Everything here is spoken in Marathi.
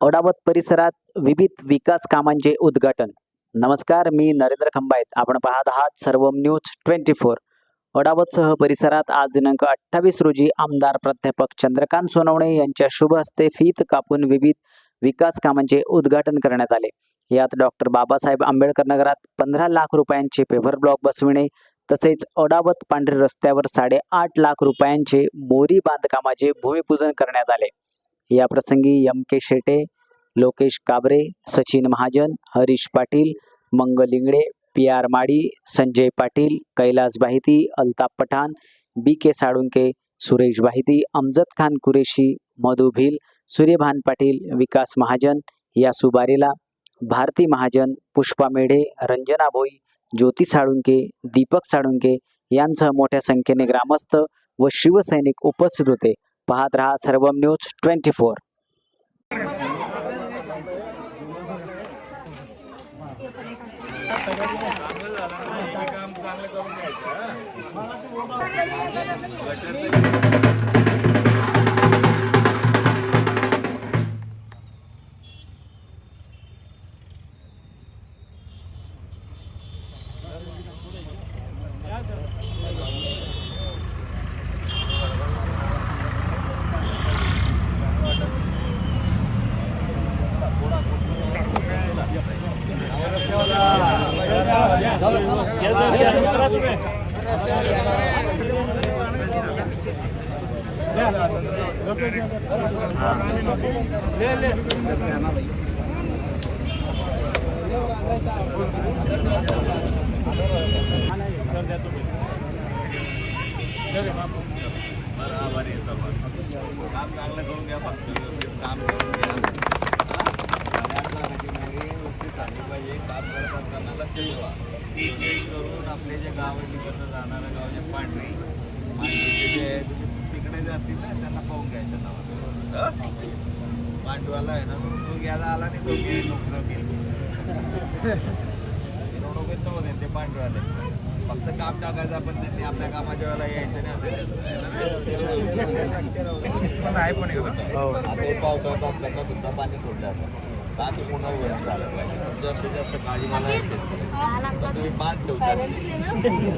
औडावत परिसरात विविध विकास कामांचे उद्घाटन. नमस्कार मी नरेंद्र खंबायत. आपण पाहत आहात सर्व न्यूज ट्वेंटी फोर. औडावतसह परिसरात आज दिनांक अठ्ठावीस रोजी आमदार प्राध्यापक चंद्रकांत सोनवणे यांच्या शुभ हस्ते फीत कापून विविध विकास कामांचे उद्घाटन करण्यात आले. यात डॉक्टर बाबासाहेब आंबेडकर नगरात पंधरा लाख रुपयांचे पेव्हर ब्लॉक बसविणे तसेच ओडावत पांढरे रस्त्यावर साडेआठ लाख रुपयांचे मोरी बांधकामाचे भूमिपूजन करण्यात आले. या प्रसंगी M K Shete Lokesh Kabre Sachin Mahajan Harish Patil Mangal Ingale P R Madi Sanjay Patil Kailas बाहिती Altaf Pathan बी के साळुंके सुरेश बाहिती अमजद खान कुरेशी मधु भिल सूर्यभान पाटील विकास महाजन यासू बारेला भारती महाजन पुष्पा मेढे रंजना भोई ज्योती साळुंके दीपक साळुंके यांसह मोठ्या संख्येने ग्रामस्थ व शिवसैनिक उपस्थित होते. पाहत रहा सर्वम न्यूज ट्वेंटी फोर. बरोबर आहे काम चांगलं करून घ्या फक्त व्यवस्थित काम करून घ्या हा? गाड्यांची मोरी व्यवस्थित झाली पाहिजे काम करत ठेवा विशेष करून आपले जे गाव आहे तिकडचं जाणारं गाव जे पांढरी मांडवीचे जे तिकडे जे असतील ना त्यांना पाहून घ्यायचं नाव. पांडवाला आहे ना तो तो घ्यायला आला नाही तो गेली नोकरं गेली नव्हते ते पांडवाले. फक्त काम टाकायचं आपण त्यांनी आपल्या कामाच्या वेळेला यायचं नाही असं आता हे पावसाळ्यात असताना सुद्धा पाणी सोडलं आपण. बाकी पुन्हा व्यवस्थित झालं पाहिजे. जास्तीत जास्त काळजी मला तुम्ही बांध ठेवता.